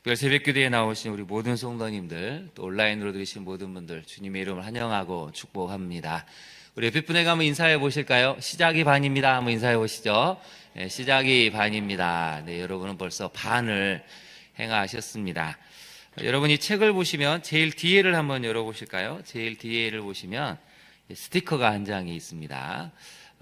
특별 새벽 기도에 나오신 우리 모든 성도님들 또 온라인으로 들으신 모든 분들 주님의 이름을 환영하고 축복합니다. 우리 옆에 분에게 한번 인사해 보실까요? 시작이 반입니다. 한번 인사해 보시죠. 네, 시작이 반입니다. 네, 여러분은 벌써 반을 행하셨습니다. 여러분이 책을 보시면 제일 뒤에를 한번 열어보실까요? 제일 뒤에를 보시면 스티커가 한 장이 있습니다.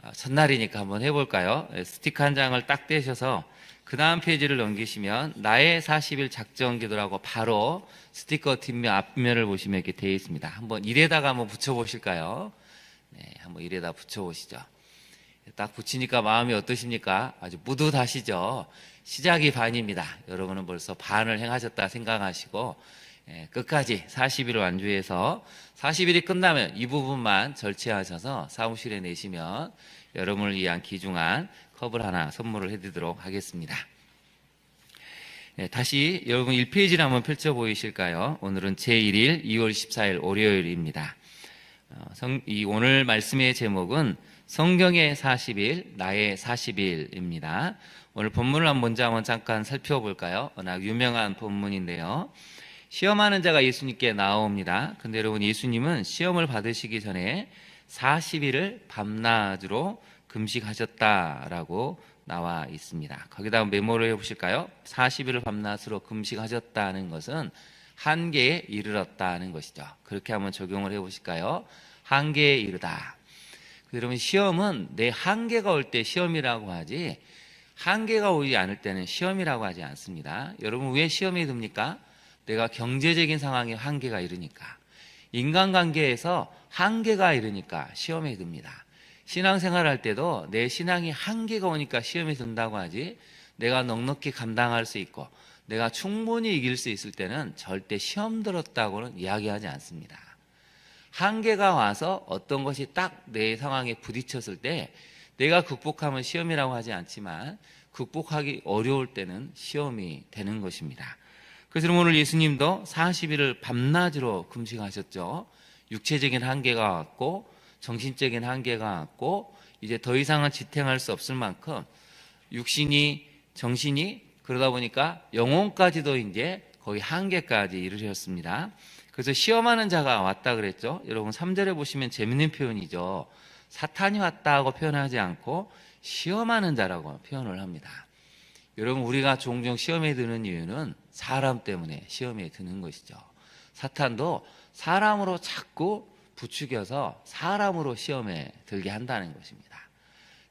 아, 첫날이니까 한번 해볼까요? 네, 스티커 한 장을 딱 떼셔서 그 다음 페이지를 넘기시면 나의 40일 작정 기도라고 바로 스티커 뒷면 앞면을 보시면 이렇게 되어 있습니다. 한번 이래다가 한번 붙여보실까요? 네, 한번 이래다 붙여보시죠. 딱 붙이니까 마음이 어떠십니까? 아주 뿌듯하시죠? 시작이 반입니다. 여러분은 벌써 반을 행하셨다 생각하시고 예, 끝까지 40일을 완주해서 40일이 끝나면 이 부분만 절취하셔서 사무실에 내시면 여러분을 위한 귀중한 컵을 하나 선물을 해드리도록 하겠습니다. 예, 다시 여러분 1페이지를 한번 펼쳐 보이실까요? 오늘은 제1일 2월 14일 월요일입니다. 어, 오늘 말씀의 제목은 성경의 40일, 나의 40일입니다. 오늘 본문을 먼저 한번 잠깐 살펴볼까요? 워낙 유명한 본문인데요. 시험하는 자가 예수님께 나옵니다. 근데 여러분 예수님은 시험을 받으시기 전에 40일을 밤낮으로 금식하셨다라고 나와 있습니다. 거기다 메모를 해 보실까요? 40일을 밤낮으로 금식하셨다는 것은 한계에 이르렀다는 것이죠. 그렇게 한번 적용을 해 보실까요? 한계에 이르다. 여러분 시험은 내 한계가 올 때 시험이라고 하지 한계가 오지 않을 때는 시험이라고 하지 않습니다. 여러분 왜 시험이 듭니까? 내가 경제적인 상황에 한계가 이르니까 인간관계에서 한계가 이르니까 시험에 듭니다. 신앙생활 할 때도 내 신앙이 한계가 오니까 시험에 든다고 하지 내가 넉넉히 감당할 수 있고 내가 충분히 이길 수 있을 때는 절대 시험 들었다고는 이야기하지 않습니다. 한계가 와서 어떤 것이 딱 내 상황에 부딪혔을 때 내가 극복하면 시험이라고 하지 않지만 극복하기 어려울 때는 시험이 되는 것입니다. 그래서 오늘 예수님도 40일을 밤낮으로 금식하셨죠. 육체적인 한계가 왔고 정신적인 한계가 왔고 이제 더 이상은 지탱할 수 없을 만큼 육신이 정신이 그러다 보니까 영혼까지도 이제 거의 한계까지 이르셨습니다. 그래서 시험하는 자가 왔다 그랬죠. 여러분 3절에 보시면 재밌는 표현이죠. 사탄이 왔다고 표현하지 않고 시험하는 자라고 표현을 합니다. 여러분 우리가 종종 시험에 드는 이유는 사람 때문에 시험에 드는 것이죠. 사탄도 사람으로 자꾸 부추겨서 사람으로 시험에 들게 한다는 것입니다.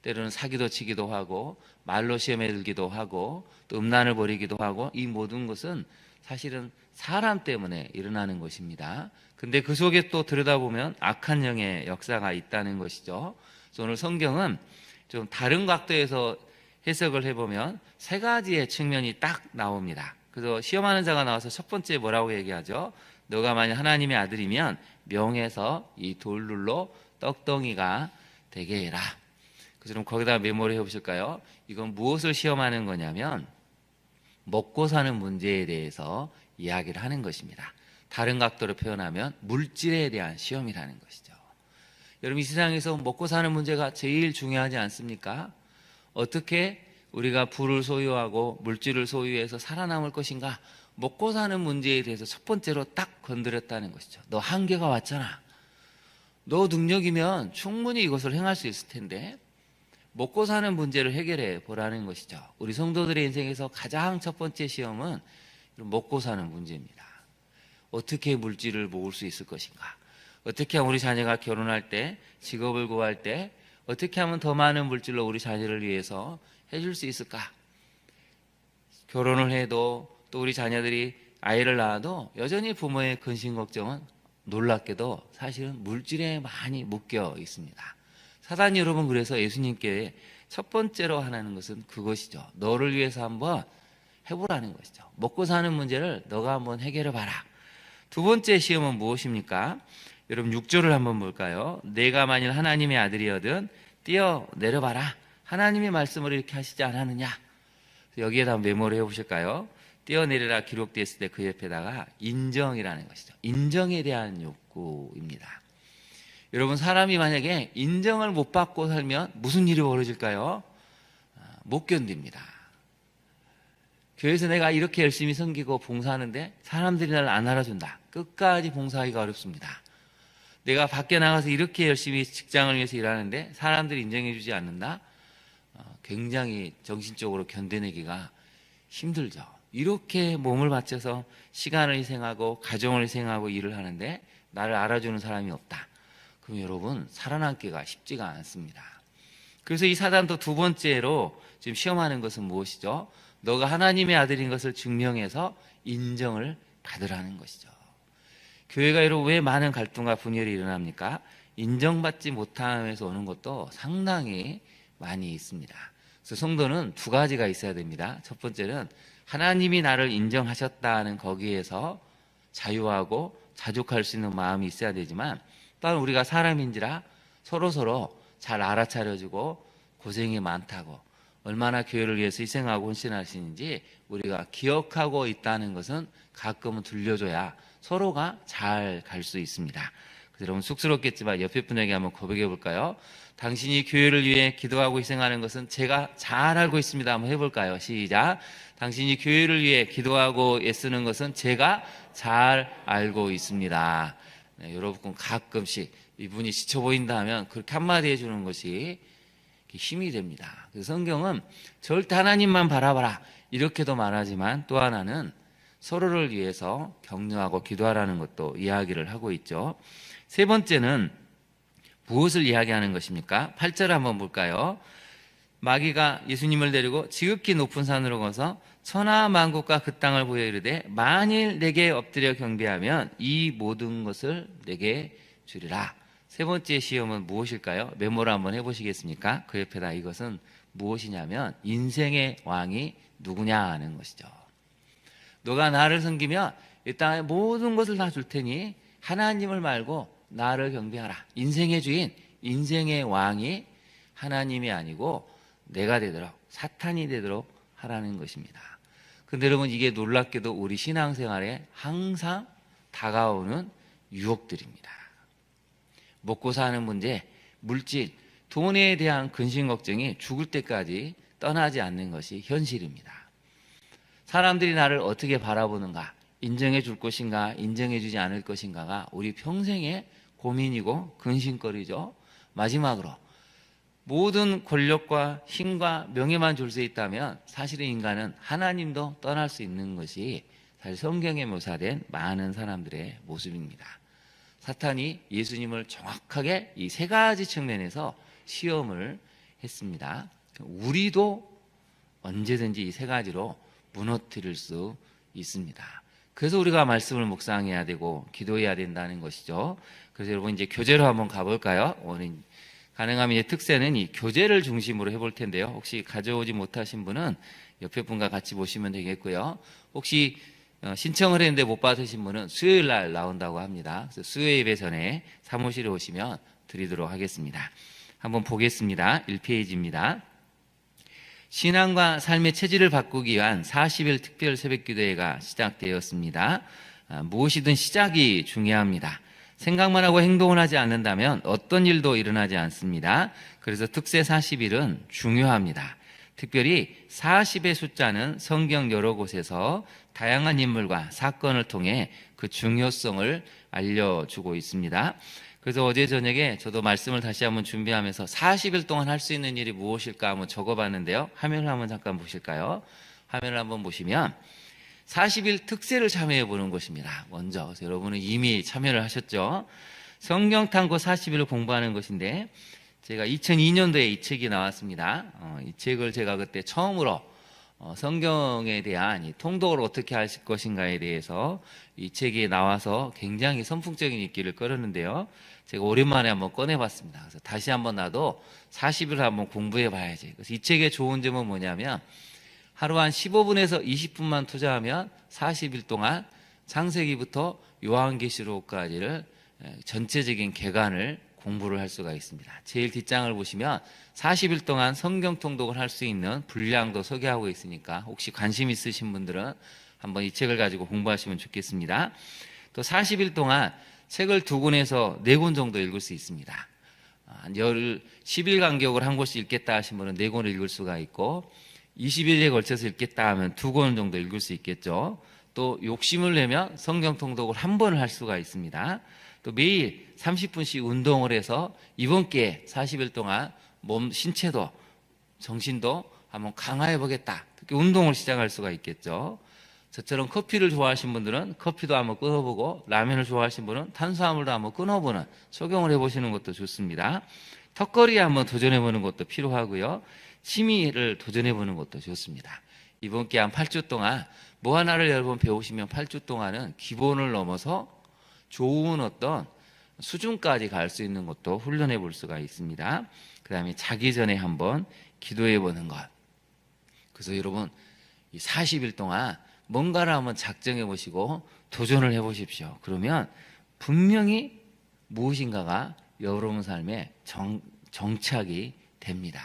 때로는 사기도 치기도 하고 말로 시험에 들기도 하고 또 음란을 벌이기도 하고 이 모든 것은 사실은 사람 때문에 일어나는 것입니다. 근데 그 속에 또 들여다보면 악한 영의 역사가 있다는 것이죠. 그래서 오늘 성경은 좀 다른 각도에서 해석을 해보면 세 가지의 측면이 딱 나옵니다. 그래서 시험하는 자가 나와서 첫 번째 뭐라고 얘기하죠? 너가 만약 하나님의 아들이면 명에서 이 돌룰로 떡덩이가 되게 해라. 그래서 거기다 메모를 해보실까요? 이건 무엇을 시험하는 거냐면 먹고 사는 문제에 대해서 이야기를 하는 것입니다. 다른 각도로 표현하면 물질에 대한 시험이라는 것이죠. 여러분 이 세상에서 먹고 사는 문제가 제일 중요하지 않습니까? 어떻게 우리가 부를 소유하고 물질을 소유해서 살아남을 것인가? 먹고 사는 문제에 대해서 첫 번째로 딱 건드렸다는 것이죠. 너 한계가 왔잖아. 너 능력이면 충분히 이것을 행할 수 있을 텐데 먹고 사는 문제를 해결해 보라는 것이죠. 우리 성도들의 인생에서 가장 첫 번째 시험은 먹고 사는 문제입니다. 어떻게 물질을 모을 수 있을 것인가? 어떻게 우리 자녀가 결혼할 때, 직업을 구할 때, 어떻게 하면 더 많은 물질로 우리 자녀를 위해서 해줄 수 있을까? 결혼을 해도 또 우리 자녀들이 아이를 낳아도 여전히 부모의 근심 걱정은 놀랍게도 사실은 물질에 많이 묶여 있습니다. 사단이 여러분 그래서 예수님께 첫 번째로 하는 것은 그것이죠. 너를 위해서 한번 해보라는 것이죠. 먹고 사는 문제를 너가 한번 해결해 봐라. 두 번째 시험은 무엇입니까? 여러분 6절을 한번 볼까요? 내가 만일 하나님의 아들이거든 뛰어 내려봐라. 하나님의 말씀을 이렇게 하시지 않았느냐? 여기에다 메모를 해보실까요? 뛰어내려라 기록되었을 때 그 옆에다가 인정이라는 것이죠. 인정에 대한 욕구입니다. 여러분 사람이 만약에 인정을 못 받고 살면 무슨 일이 벌어질까요? 아, 못 견딥니다. 교회에서 내가 이렇게 열심히 섬기고 봉사하는데 사람들이 나를 안 알아준다. 끝까지 봉사하기가 어렵습니다. 내가 밖에 나가서 이렇게 열심히 직장을 위해서 일하는데 사람들이 인정해주지 않는다. 어, 굉장히 정신적으로 견뎌내기가 힘들죠. 이렇게 몸을 바쳐서 시간을 희생하고 가정을 희생하고 일을 하는데 나를 알아주는 사람이 없다. 그럼 여러분 살아남기가 쉽지가 않습니다. 그래서 이 사단도 두 번째로 지금 시험하는 것은 무엇이죠? 너가 하나님의 아들인 것을 증명해서 인정을 받으라는 것이죠. 교회가 여러분 왜 많은 갈등과 분열이 일어납니까? 인정받지 못함에서 오는 것도 상당히 많이 있습니다. 그래서 성도는 두 가지가 있어야 됩니다. 첫 번째는 하나님이 나를 인정하셨다는 거기에서 자유하고 자족할 수 있는 마음이 있어야 되지만 또한 우리가 사람인지라 서로 서로 잘 알아차려주고 고생이 많다고 얼마나 교회를 위해서 희생하고 헌신하시는지 우리가 기억하고 있다는 것은 가끔은 들려줘야 서로가 잘 갈 수 있습니다. 여러분 쑥스럽겠지만 옆에 분에게 한번 고백해 볼까요? 당신이 교회를 위해 기도하고 희생하는 것은 제가 잘 알고 있습니다. 한번 해볼까요? 시작. 당신이 교회를 위해 기도하고 애쓰는 것은 제가 잘 알고 있습니다. 네, 여러분 가끔씩 이분이 지쳐 보인다 하면 그렇게 한마디 해주는 것이 힘이 됩니다. 그래서 성경은 절대 하나님만 바라봐라 이렇게도 말하지만 또 하나는 서로를 위해서 격려하고 기도하라는 것도 이야기를 하고 있죠. 세 번째는 무엇을 이야기하는 것입니까? 8절 한번 볼까요? 마귀가 예수님을 데리고 지극히 높은 산으로 가서 천하 만국과 그 땅을 보여 이르되 만일 내게 엎드려 경배하면 이 모든 것을 내게 주리라. 세 번째 시험은 무엇일까요? 메모를 한번 해보시겠습니까? 그 옆에다 이것은 무엇이냐면 인생의 왕이 누구냐 하는 것이죠. 너가 나를 섬기면 이 땅의 모든 것을 다 줄 테니 하나님을 말고 나를 경배하라. 인생의 주인, 인생의 왕이 하나님이 아니고 내가 되도록 사탄이 되도록 하라는 것입니다. 근데 여러분 이게 놀랍게도 우리 신앙생활에 항상 다가오는 유혹들입니다. 먹고 사는 문제, 물질, 돈에 대한 근심 걱정이 죽을 때까지 떠나지 않는 것이 현실입니다. 사람들이 나를 어떻게 바라보는가, 인정해 줄 것인가, 인정해 주지 않을 것인가가 우리 평생의 고민이고 근심거리죠. 마지막으로 모든 권력과 힘과 명예만 줄 수 있다면 사실은 인간은 하나님도 떠날 수 있는 것이 사실 성경에 묘사된 많은 사람들의 모습입니다. 사탄이 예수님을 정확하게 이 세 가지 측면에서 시험을 했습니다. 우리도 언제든지 이 세 가지로 무너뜨릴 수 있습니다. 그래서 우리가 말씀을 묵상해야 되고 기도해야 된다는 것이죠. 그래서 여러분 이제 교제로 한번 가볼까요? 오늘 가능하면 이제 특세는 이 교제를 중심으로 해볼 텐데요. 혹시 가져오지 못하신 분은 옆에 분과 같이 보시면 되겠고요. 혹시 어, 신청을 했는데 못 받으신 분은 수요일 날 나온다고 합니다. 그래서 수요 예배 전에 사무실에 오시면 드리도록 하겠습니다. 한번 보겠습니다. 1페이지입니다. 신앙과 삶의 체질을 바꾸기 위한 40일 특별 새벽 기도회가 시작되었습니다. 아, 무엇이든 시작이 중요합니다. 생각만 하고 행동을 하지 않는다면 어떤 일도 일어나지 않습니다. 그래서 특세 40일은 중요합니다. 특별히 40의 숫자는 성경 여러 곳에서 다양한 인물과 사건을 통해 그 중요성을 알려주고 있습니다. 그래서 어제 저녁에 저도 말씀을 다시 한번 준비하면서 40일 동안 할 수 있는 일이 무엇일까 한번 적어봤는데요. 화면을 한번 잠깐 보실까요? 화면을 한번 보시면 40일 특세를 참여해 보는 것입니다. 먼저 여러분은 이미 참여를 하셨죠. 성경 탐구 40일을 공부하는 것인데 제가 2002년도에 이 책이 나왔습니다. 어, 이 책을 제가 그때 처음으로 어, 성경에 대한 이 통독을 어떻게 하실 것인가에 대해서 이 책이 나와서 굉장히 선풍적인 인기를 끌었는데요. 제가 오랜만에 한번 꺼내봤습니다. 그래서 다시 한번 나도 40일 한번 공부해 봐야지. 그래서 이 책의 좋은 점은 뭐냐면 하루 한 15분에서 20분만 투자하면 40일 동안 창세기부터 요한계시록까지를 전체적인 개관을 공부를 할 수가 있습니다. 제일 뒷장을 보시면 40일 동안 성경 통독을 할 수 있는 분량도 소개하고 있으니까 혹시 관심 있으신 분들은 한번 이 책을 가지고 공부하시면 좋겠습니다. 또 40일 동안 책을 두 권에서 네 권 정도 읽을 수 있습니다. 한 열, 10일 간격으로 한 권씩 읽겠다 하신 분은 네 권을 읽을 수가 있고 20일에 걸쳐서 읽겠다 하면 두 권 정도 읽을 수 있겠죠. 또 욕심을 내면 성경 통독을 한 번을 할 수가 있습니다. 또 매일 30분씩 운동을 해서 이번 기회에 40일 동안 몸 신체도 정신도 한번 강화해 보겠다. 특히 운동을 시작할 수가 있겠죠. 저처럼 커피를 좋아하시는 분들은 커피도 한번 끊어보고 라면을 좋아하시는 분은 탄수화물도 한번 끊어보는 적용을 해보시는 것도 좋습니다. 턱걸이에 한번 도전해보는 것도 필요하고요. 취미를 도전해보는 것도 좋습니다. 이번 기한 8주 동안 뭐 하나를 여러 번 배우시면 8주 동안은 기본을 넘어서 좋은 어떤 수준까지 갈 수 있는 것도 훈련해 볼 수가 있습니다. 그 다음에 자기 전에 한번 기도해 보는 것. 그래서 여러분, 이 40일 동안 뭔가를 한번 작정해 보시고 도전을 해 보십시오. 그러면 분명히 무엇인가가 여러분 삶에 정, 정착이 됩니다.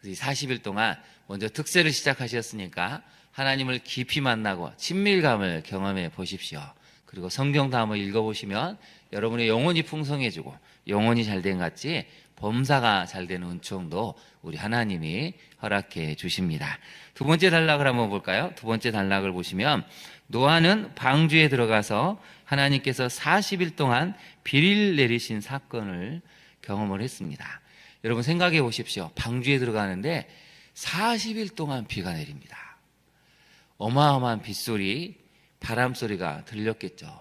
그래서 이 40일 동안 먼저 특세를 시작하셨으니까 하나님을 깊이 만나고 친밀감을 경험해 보십시오. 그리고 성경도 한번 읽어보시면 여러분의 영혼이 풍성해지고 영혼이 잘 된 같이 범사가 잘 되는 은총도 우리 하나님이 허락해 주십니다. 두 번째 단락을 한번 볼까요? 두 번째 단락을 보시면 노아는 방주에 들어가서 하나님께서 40일 동안 비를 내리신 사건을 경험을 했습니다. 여러분 생각해 보십시오. 방주에 들어가는데 40일 동안 비가 내립니다. 어마어마한 빗소리, 바람 소리가 들렸겠죠.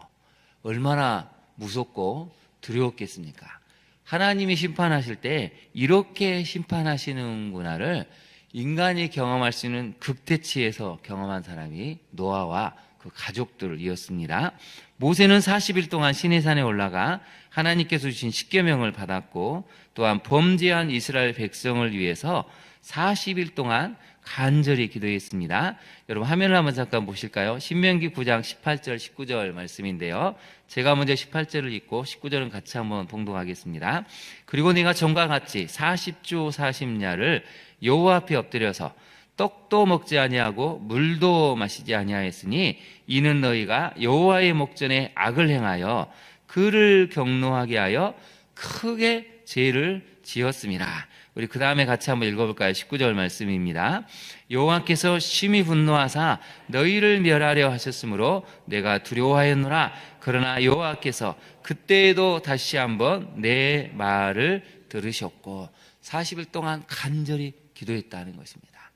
얼마나 무섭고 두려웠겠습니까? 하나님이 심판하실 때 이렇게 심판하시는구나를 인간이 경험할 수 있는 극대치에서 경험한 사람이 노아와 그 가족들이었습니다. 모세는 40일 동안 시내산에 올라가 하나님께서 주신 십계명을 받았고 또한 범죄한 이스라엘 백성을 위해서 40일 동안 간절히 기도했습니다. 여러분 화면을 한번 잠깐 보실까요? 신명기 9장 18절 19절 말씀인데요. 제가 먼저 18절을 읽고 19절은 같이 한번 봉독하겠습니다. 그리고 내가 전과 같이 40주 40야를 여호와 앞에 엎드려서 떡도 먹지 아니하고 물도 마시지 아니하였으니 이는 너희가 여호와의 목전에 악을 행하여 그를 경노하게 하여 크게 죄를 지었습니다. 우리 그 다음에 같이 한번 읽어볼까요? 19절 말씀입니다. 여호와께서 심히 분노하사 너희를 멸하려 하셨으므로 내가 두려워하였노라. 그러나 여호와께서 그때에도 다시 한번 내 말을 들으셨고 40일 동안 간절히 기도했다는 것입니다.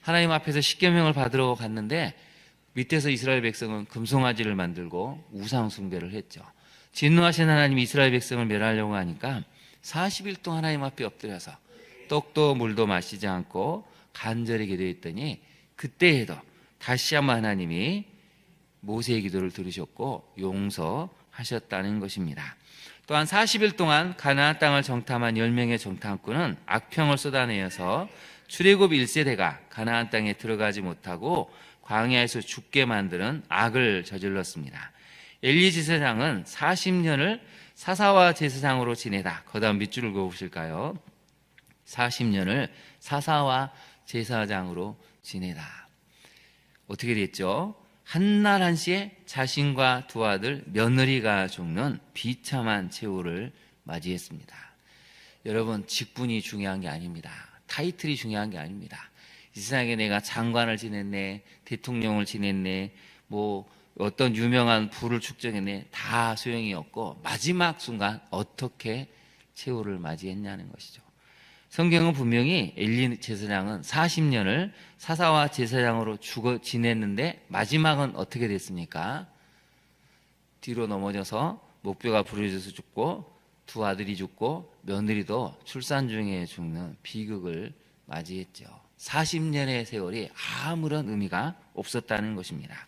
하나님 앞에서 십계명을 받으러 갔는데 밑에서 이스라엘 백성은 금송아지를 만들고 우상 숭배를 했죠. 진노하신 하나님 이스라엘 백성을 멸하려고 하니까 40일 동안 하나님 앞에 엎드려서 떡도 물도 마시지 않고 간절히 기도했더니 그때에도 다시 한번 하나님이 모세의 기도를 들으셨고 용서하셨다는 것입니다. 또한 40일 동안 가나안 땅을 정탐한 10명의 정탐꾼은 악평을 쏟아내어서 출애굽 1세대가 가나안 땅에 들어가지 못하고 광야에서 죽게 만드는 악을 저질렀습니다. 엘리 제사장은 40년을 사사와 제사장으로 지내다. 그다음 밑줄을 그어보실까요? 40년을 사사와 제사장으로 지내다. 어떻게 됐죠? 한날 한시에 자신과 두 아들 며느리가 죽는 비참한 최후를 맞이했습니다. 여러분 직분이 중요한 게 아닙니다. 타이틀이 중요한 게 아닙니다. 이 세상에 내가 장관을 지냈네, 대통령을 지냈네, 뭐 어떤 유명한 부를 축적했네 다 소용이 없고 마지막 순간 어떻게 최후를 맞이했냐는 것이죠. 성경은 분명히 엘리 제사장은 40년을 사사와 제사장으로 죽어 지냈는데 마지막은 어떻게 됐습니까? 뒤로 넘어져서 목뼈가 부러져서 죽고 두 아들이 죽고 며느리도 출산 중에 죽는 비극을 맞이했죠. 40년의 세월이 아무런 의미가 없었다는 것입니다.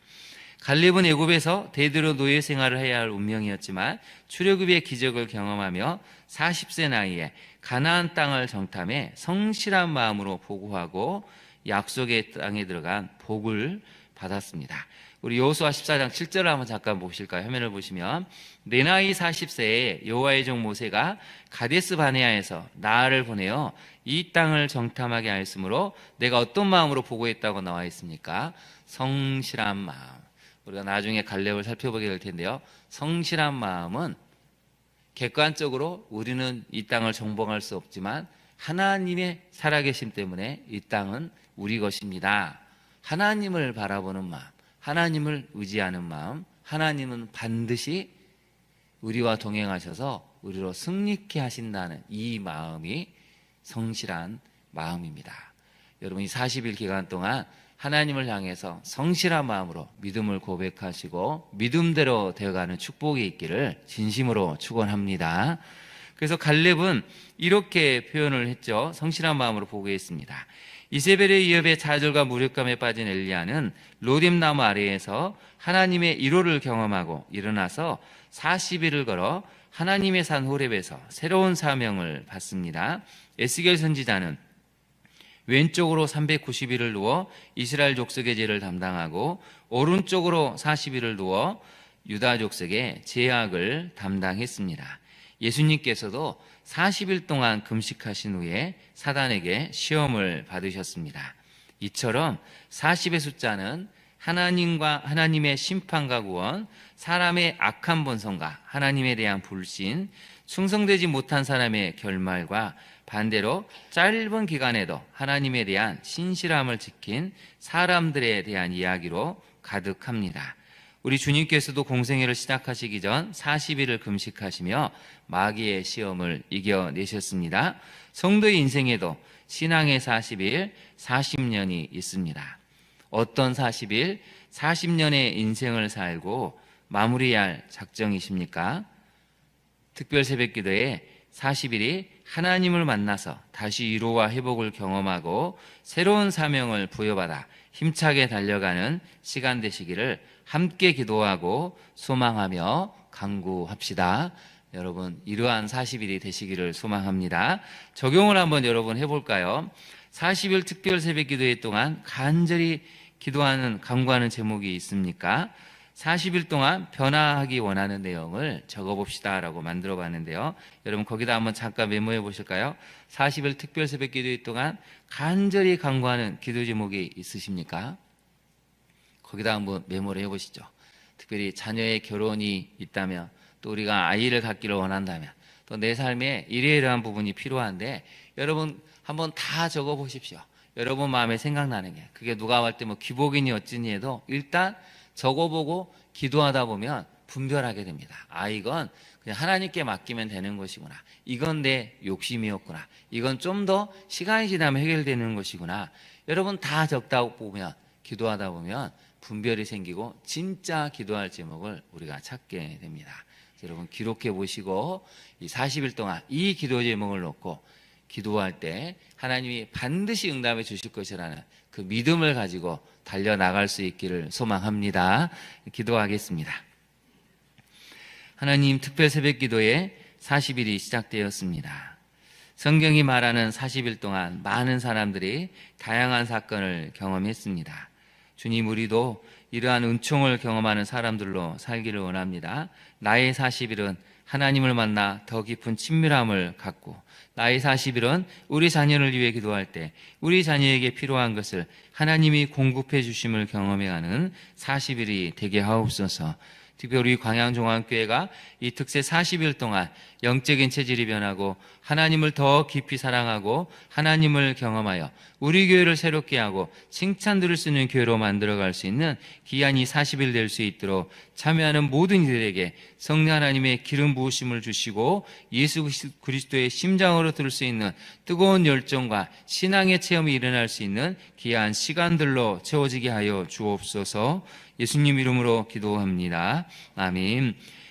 갈렙은 애굽에서 대대로 노예 생활을 해야 할 운명이었지만 출애굽의 기적을 경험하며 40세 나이에 가나안 땅을 정탐해 성실한 마음으로 보고하고 약속의 땅에 들어간 복을 받았습니다. 우리 여호수아 14장 7절을 한번 잠깐 보실까요? 화면을 보시면 내 나이 40세에 여호와의 종 모세가 가데스 바네아에서 나를 보내어 이 땅을 정탐하게 하였으므로 내가 어떤 마음으로 보고했다고 나와 있습니까? 성실한 마음. 우리가 나중에 갈렙을 살펴보게 될 텐데요. 성실한 마음은 객관적으로 우리는 이 땅을 정복할 수 없지만 하나님의 살아계심 때문에 이 땅은 우리 것입니다. 하나님을 바라보는 마음, 하나님을 의지하는 마음, 하나님은 반드시 우리와 동행하셔서 우리로 승리케 하신다는 이 마음이 성실한 마음입니다. 여러분 이 40일 기간 동안 하나님을 향해서 성실한 마음으로 믿음을 고백하시고 믿음대로 되어가는 축복이 있기를 진심으로 축원합니다. 그래서 갈렙은 이렇게 표현을 했죠. 성실한 마음으로 보고했습니다. 이세벨의 위협에 좌절과 무력감에 빠진 엘리야는 로뎀 나무 아래에서 하나님의 일호를 경험하고 일어나서 40일을 걸어 하나님의 산 호렙에서 새로운 사명을 받습니다. 에스겔 선지자는 왼쪽으로 390일을 누워 이스라엘 족속의 죄를 담당하고 오른쪽으로 40일을 누워 유다 족속의 제약을 담당했습니다. 예수님께서도 40일 동안 금식하신 후에 사단에게 시험을 받으셨습니다. 이처럼 40의 숫자는 하나님과 하나님의 심판과 구원, 사람의 악한 본성과 하나님에 대한 불신, 충성되지 못한 사람의 결말과 반대로 짧은 기간에도 하나님에 대한 신실함을 지킨 사람들에 대한 이야기로 가득합니다. 우리 주님께서도 공생애를 시작하시기 전 40일을 금식하시며 마귀의 시험을 이겨내셨습니다. 성도의 인생에도 신앙의 40일, 40년이 있습니다. 어떤 40일, 40년의 인생을 살고 마무리할 작정이십니까? 특별 새벽 기도에 40일이 하나님을 만나서 다시 위로와 회복을 경험하고 새로운 사명을 부여받아 힘차게 달려가는 시간 되시기를 함께 기도하고 소망하며 강구합시다. 여러분, 이러한 40일이 되시기를 소망합니다. 적용을 한번 여러분 해볼까요? 40일 특별 새벽 기도회 동안 간절히 기도하는, 강구하는 제목이 있습니까? 40일 동안 변화하기 원하는 내용을 적어봅시다 라고 만들어 봤는데요. 여러분 거기다 한번 잠깐 메모해 보실까요? 40일 특별 새벽 기도일 동안 간절히 강구하는 기도 제목이 있으십니까? 거기다 한번 메모를 해 보시죠. 특별히 자녀의 결혼이 있다면 또 우리가 아이를 갖기를 원한다면 또 내 삶에 이러이러한 부분이 필요한데 여러분 한번 다 적어 보십시오. 여러분 마음에 생각나는 게 그게 누가 할 때뭐 기복이니 어찌니 해도 일단 적어보고 기도하다 보면 분별하게 됩니다. 아, 이건 그냥 하나님께 맡기면 되는 것이구나. 이건 내 욕심이었구나. 이건 좀 더 시간이 지나면 해결되는 것이구나. 여러분 다 적다 보면, 기도하다 보면 분별이 생기고 진짜 기도할 제목을 우리가 찾게 됩니다. 여러분 기록해 보시고 이 40일 동안 이 기도 제목을 놓고 기도할 때 하나님이 반드시 응답해 주실 것이라는 그 믿음을 가지고 달려 나갈 수 있기를 소망합니다. 기도하겠습니다. 하나님 특별 새벽 기도에 40일이 시작되었습니다. 성경이 말하는 40일 동안 많은 사람들이 다양한 사건을 경험했습니다. 주님 우리도 이러한 은총을 경험하는 사람들로 살기를 원합니다. 나의 40일은 하나님을 만나 더 깊은 친밀함을 갖고 나의 40일은 우리 자녀를 위해 기도할 때 우리 자녀에게 필요한 것을 하나님이 공급해 주심을 경험해가는 40일이 되게 하옵소서. 특별히 광양종합교회가 이 특세 40일 동안 영적인 체질이 변하고 하나님을 더 깊이 사랑하고 하나님을 경험하여 우리 교회를 새롭게 하고 칭찬 들을 수 있는 교회로 만들어갈 수 있는 기한이 40일 될 수 있도록 참여하는 모든 이들에게 성령 하나님의 기름 부으심을 주시고 예수 그리스도의 심장으로 들을 수 있는 뜨거운 열정과 신앙의 체험이 일어날 수 있는 귀한 시간들로 채워지게 하여 주옵소서 예수님 이름으로 기도합니다. 아멘.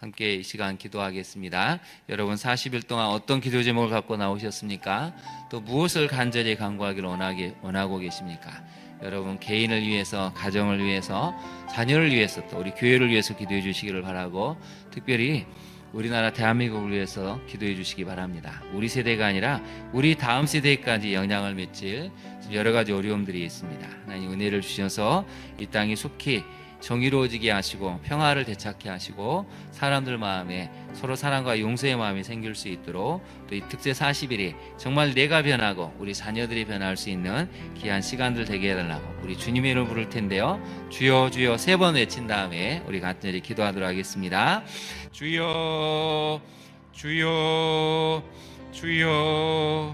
함께 이 시간 기도하겠습니다. 여러분 40일 동안 어떤 기도 제목을 갖고 나오셨습니까? 또 무엇을 간절히 간구하기를 원하게, 원하고 계십니까? 여러분 개인을 위해서, 가정을 위해서, 자녀를 위해서 또 우리 교회를 위해서 기도해 주시기를 바라고 특별히 우리나라 대한민국을 위해서 기도해 주시기 바랍니다. 우리 세대가 아니라 우리 다음 세대까지 영향을 미칠 여러 가지 어려움들이 있습니다. 하나님 은혜를 주셔서 이 땅이 속히 정의로워지게 하시고 평화를 되찾게 하시고 사람들 마음에 서로 사랑과 용서의 마음이 생길 수 있도록 또 이 특세 40일이 정말 내가 변하고 우리 자녀들이 변할 수 있는 귀한 시간들 되게 해달라고 우리 주님의 이름 부를 텐데요. 주여 주여 세 번 외친 다음에 우리 간절히 기도하도록 하겠습니다. 주여 주여 주여